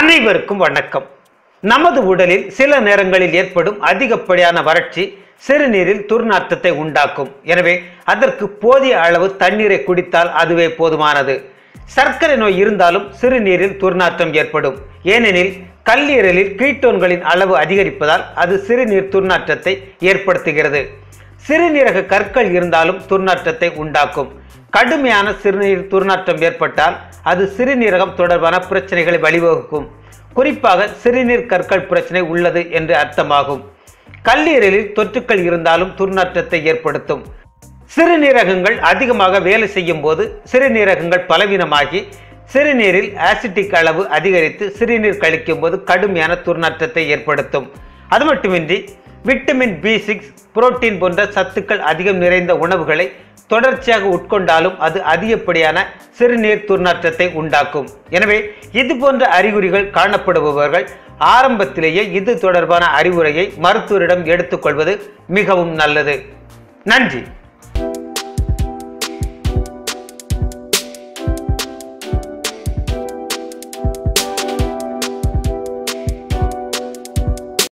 அனைவருக்கும் வணக்கம். நமது உடலில் சில நேரங்களில் ஏற்படும் அதிகப்படியான வறட்சி சிறுநீரில் துர்நாற்றத்தை உண்டாக்கும். எனவே அதற்கு போதிய அளவு தண்ணீரை குடித்தால் அதுவே போதுமானது. சர்க்கரை நோய் இருந்தாலும் சிறுநீரில் துர்நாற்றம் ஏற்படும். ஏனெனில் கல்லீரலில் கீட்டோன்களின் அளவு அதிகரிப்பதால் அது சிறுநீர் துர்நாற்றத்தை ஏற்படுத்துகிறது. சிறுநீரக கற்கள் இருந்தாலும் துர்நாற்றத்தை உண்டாக்கும். கடுமையான சிறுநீர் துர்நாற்றம் ஏற்பட்டால் அது சிறுநீரகம் தொடர்பான பிரச்சனைகளை வழிவகுக்கும். குறிப்பாக சிறுநீர் கற்கள் பிரச்சனை உள்ளது என்று அர்த்தமாகும். கல்லீரலில் தொற்றுக்கள் இருந்தாலும் துர்நாற்றத்தை ஏற்படுத்தும். சிறுநீரகங்கள் அதிகமாக வேலை செய்யும் போது சிறுநீரகங்கள் பலவீனமாகி சிறுநீரில் ஆசிட்டிக் அளவு அதிகரித்து சிறுநீர் கழிக்கும் போது கடுமையான துர்நாற்றத்தை ஏற்படுத்தும். அது மட்டுமின்றி விட்டமின் பி சிக்ஸ் புரோட்டீன் போன்ற சத்துக்கள் அதிகம் நிறைந்த உணவுகளை தொடர்ச்சியாக உட்கொண்டாலும் அது அதிகப்படியான சிறுநீர் துர்நாற்றத்தை உண்டாக்கும். எனவே இது போன்ற அறிகுறிகள் காணப்படுபவர்கள் ஆரம்பத்திலேயே இது தொடர்பான அறிவுரையை மருத்துவரிடம் எடுத்துக்கொள்வது மிகவும் நல்லது. நன்றி.